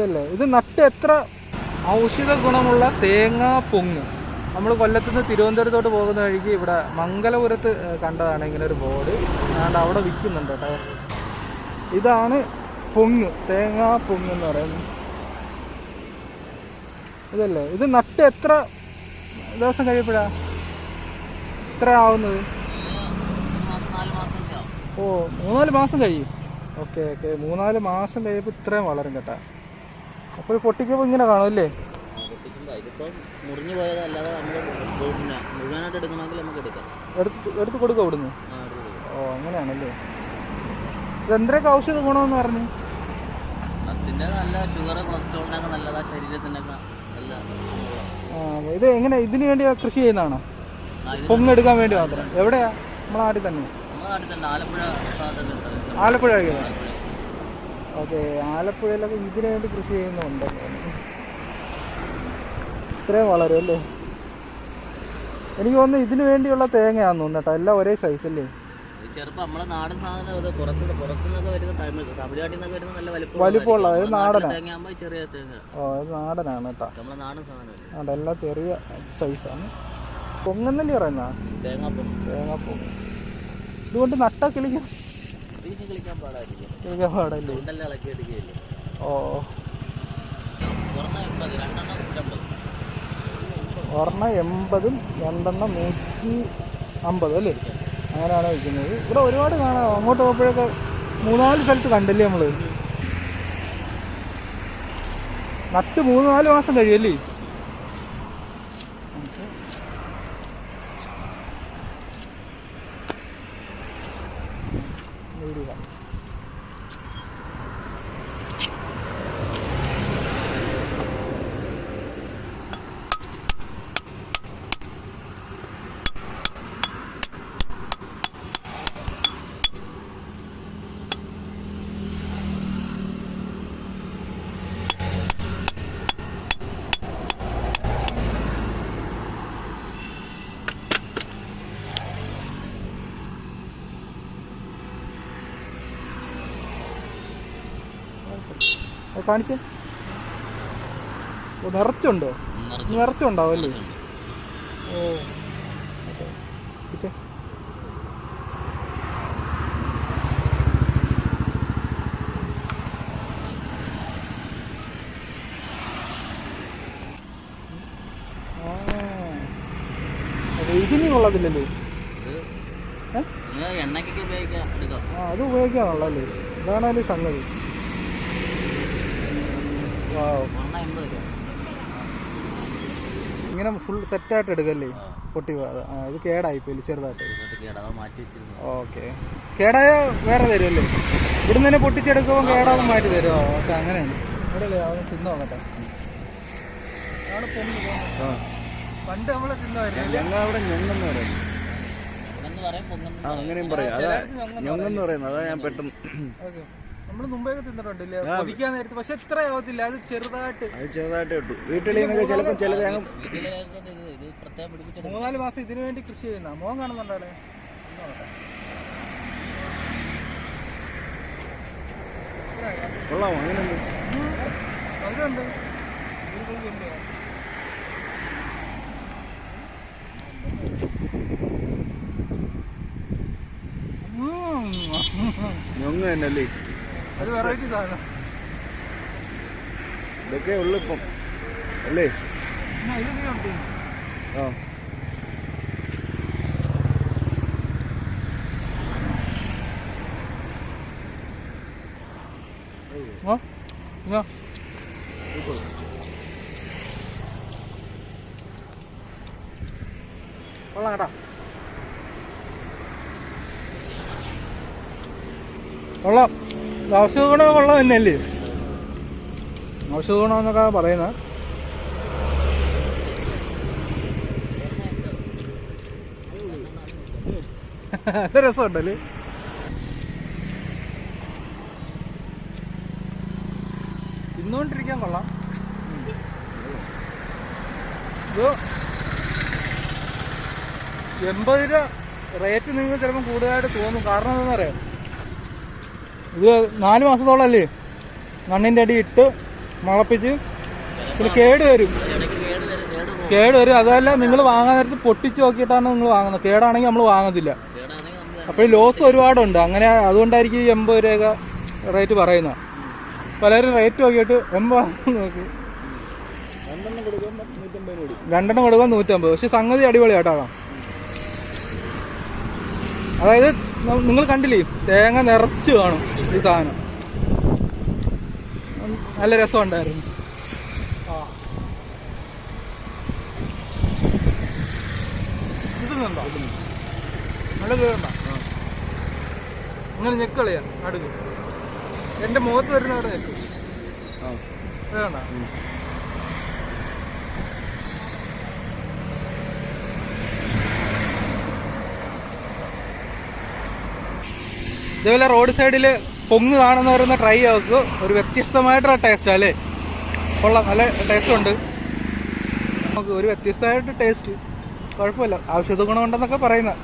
ഇതല്ലേ? ഇത് നട്ട് എത്ര ഔഷധ ഗുണമുള്ള തേങ്ങ പൊങ്ങ്. നമ്മൾ കൊല്ലത്തുനിന്ന് തിരുവനന്തപുരത്തോട്ട് പോകുന്ന വഴിക്ക് ഇവിടെ മംഗലപുരത്ത് കണ്ടതാണ് ഇങ്ങനെ ഒരു ബോർഡ്. അതുകൊണ്ട് അവിടെ വിൽക്കുന്നുണ്ട് കേട്ടോ. ഇതാണ് പൊങ്ങ് തേങ്ങാ പൊങ്ങ് എന്ന് പറയുന്നത്. ഇതല്ലേ? ഇത് നട്ട് എത്ര ദിവസം കഴിയപ്പോഴാ എത്ര ആവുന്നത്? ഓ മൂന്നാൽ മാസം കഴിയും. Okay okay. മൂന്നാൽ മാസം കഴിയുമ്പോൾ ഇത്രയും വളരും കേട്ടാ. അപ്പോൾ പൊട്ടിക്കുമ്പോൾ ഇങ്ങനെ കാണും അല്ലേ? മുറിഞ്ഞു പോയതല്ലാതെ നമ്മൾ പിന്നെ മുഴുവനായിട്ട് എടുക്കണമെങ്കിൽ നമുക്ക് എടുക്കാം. എടുത്ത് കൊടുക്കുക ഇവിടുന്ന്. ഓ അങ്ങനെയാണല്ലേ. ഇത് എന്തൊക്കെ ഔഷധ ഗുണമെന്ന് പറഞ്ഞു? അതിന്റെ നല്ല ഷുഗർ കൊളസ്ട്രോളിനൊക്കെ നല്ലതാ ശരീരത്തിനൊക്കെ നല്ല ആ ഇത് എങ്ങനെ ഇതിന് വേണ്ടി കൃഷി ചെയ്യുന്നതാണോ? പൊങ്ങെടുക്കാൻ വേണ്ടി മാത്രം. എവിടെയാ? നമ്മളെ നാട്ടിൽ തന്നെ. ആലപ്പുഴ ആലപ്പുഴ. ഓക്കെ ആലപ്പുഴയിലൊക്കെ ഇതിനു വേണ്ടി കൃഷി ചെയ്യുന്നുണ്ട്. ഇത്രയും വളരും അല്ലേ? എനിക്ക് തോന്നുന്നു ഇതിനു വേണ്ടിയുള്ള തേങ്ങയാന്ന് തോന്നുന്നു കേട്ടോ. എല്ലാം ഒരേ സൈസ് അല്ലേ? ചെറുപ്പം നമ്മളെ നാടൻ സാധനം ഇത് പുറത്ത് പുറത്തുനിന്നൊക്കെ വരുന്ന തമിഴ് തമിഴ്നാട്ടിൽ നിന്നൊക്കെ വരുന്ന നല്ല വലിപ്പം വലിപ്പമുള്ള, ഇത് നാടനാ. ചെറിയ തേങ്ങ. ഓ നാടനാണ് കേട്ടോ. നമ്മളെ നാടൻ എല്ലാം ചെറിയ സൈസാണ് പൊങ്ങന്നല്ലേ പറയുന്ന തേങ്ങാപ്പം. തേങ്ങ പൊങ്ങ ഇതുകൊണ്ട് നട്ട കിളിക്കാൻ ഇതിന് കളിക്കാൻ പാടായിരിക്കും. കിളിക്കാൻ പാടല്ലേ? ഇളക്കി എടുക്കുകയില്ലേ? ഓ. ഒരെണ്ണം എൺപത് രണ്ടെണ്ണം നൂറ്റി അമ്പത് അല്ലേ? അങ്ങനെയാണ് വയ്ക്കുന്നത് ഇവിടെ ഒരുപാട് കാണാം. അങ്ങോട്ട് പോകുമ്പോഴൊക്കെ മൂന്നാൽ സ്ഥലത്ത് കണ്ടല്ലേ നമ്മൾ? നട്ട് മൂന്ന് നാല് മാസം കഴിയല്ലേ വീടുക. അത് കാണിച്ചേ നിറച്ചുണ്ടോ? നിറച്ചുണ്ടാവല്ലേ നിറച്ചുണ്ടാവും അല്ലേ? ഓ. ഓക്കെ ഇതിന് കൊള്ളത്തില്ലല്ലേ. അത് ഉപയോഗിക്കാനുള്ളല്ലേ അതിന്റെ സംഗതി വാവ് ഒരെണ്ണം എൺപത് രൂപ ഇങ്ങനെ ഫുൾ സെറ്റായിട്ട് എടുക്കല്ലേ? പൊട്ടി ഇത് കേടായിപ്പോയില്ല ചെറുതായിട്ട്? ഇങ്ങോട്ട് മാറ്റി വെച്ചിരുന്നു. ഓക്കെ. കേടായ വേറെ തരുമല്ലേ ഇവിടുന്ന് തന്നെ പൊട്ടിച്ചെടുക്കുമ്പോൾ കേടാവും മാറ്റി തരുമോ ഓക്കെ അങ്ങനെയാണ്. ഇവിടെ അല്ലേ അത് തിന്നോ കേട്ടോ പണ്ട് നമ്മൾ തിന്നവല്ലേ ഞങ്ങൾ അവിടെ ഞെങ്ങെന്ന് പറയുന്നത് അങ്ങനെയും പറയാം. അതാ ഞൊങ്ങെന്ന് പറയുന്നത്. അതാ ഞാൻ പെട്ടെന്ന് ഓക്കെ. നമ്മൾ മുമ്പേ തിന്നിട്ടുണ്ടല്ലേ? കൊതിക്കാൻ നേരത്ത്. പക്ഷെ ഇത്ര ആവത്തില്ല അത് ചെറുതായിട്ട്. അത് ചെറുതായിട്ട് വീട്ടിൽ നിന്നൊക്കെ ചിലപ്പോൾ മൂന്നാൽ മാസം ഇതിനു വേണ്ടി കൃഷി ചെയ്യുന്ന. മോൻ കാണുന്നുണ്ടോ അവിടെ. കൊള്ളാമോ? അങ്ങനെയുണ്ട്. മധുരമുണ്ട്. ഞൊങ്ങ് അത് വെറൈറ്റി സാധനം. ഇതൊക്കെ ഉള്ളു ഇപ്പം. അല്ലേ? ആ. ആ ഇങ്ങോ. കൊള്ളാം കേട്ടോ. കൊള്ളാം. ഔഷധ ഗുണ കൊള്ളാം തന്നെയല്ലേ? ഔഷധ ഗുണമെന്നൊക്കെ എന്നൊക്കെ പറയുന്നത് രസമുണ്ടല്ലേ? തിന്നുകൊണ്ടിരിക്കാൻ കൊള്ളാം. എൺപത് രൂപ റേറ്റ് നിങ്ങൾ ചിലപ്പോൾ കൂടുതലായിട്ട് തോന്നും. കാരണം എന്താണെന്ന് അറിയാം ഇത് നാല് മാസത്തോളം അല്ലേ? മണ്ണിന്റെ അടി ഇട്ട് മുളപ്പിച്ച് പിന്നെ കേട് വരും. കേട് വരും. അതല്ല നിങ്ങൾ വാങ്ങാൻ നേരത്ത് പൊട്ടിച്ച് നോക്കിയിട്ടാണ് നിങ്ങൾ വാങ്ങുന്നത്. കേടാണെങ്കിൽ നമ്മൾ വാങ്ങത്തില്ല. അപ്പോൾ ലോസ് ഒരുപാടുണ്ട്. അങ്ങനെ അതുകൊണ്ടായിരിക്കും ഈ എൺപത് രൂപ റേറ്റ് പറയുന്നത്. പലരും റേറ്റ് നോക്കിയിട്ട് എൺപത് നോക്കി. രണ്ടെണ്ണം കൊടുക്കാൻ നൂറ്റമ്പത് പക്ഷെ സംഗതി അടിപൊളിയാട്ടോ അതായത് നിങ്ങൾ കണ്ടില്ലേ തേങ്ങ നിറച്ച് കാണും ഈ സാധനം. നല്ല രസമുണ്ടായിരുന്നു. കിട്ടുന്നുണ്ടോ? നല്ല കേറണ്ട അങ്ങനെ ഞെക്കളിയാ അടുക്ക് എന്റെ മുഖത്ത് വരുന്ന അവിടെ ഞെക്കും. വേണ്ട. ഇതേപോലെ റോഡ് സൈഡിൽ പൊങ്ങ് കാണുന്നവരൊന്ന് ട്രൈ ആക്കുക ഒരു വ്യത്യസ്തമായിട്ടുള്ള ടേസ്റ്റ് അല്ലേ? കൊള്ളാം. നല്ല ടേസ്റ്റ് ഉണ്ട്. നമുക്ക് ഒരു വ്യത്യസ്തമായിട്ട് ടേസ്റ്റ് കുഴപ്പമില്ല. ഔഷധ ഗുണമുണ്ടെന്നൊക്കെ പറയുന്നത്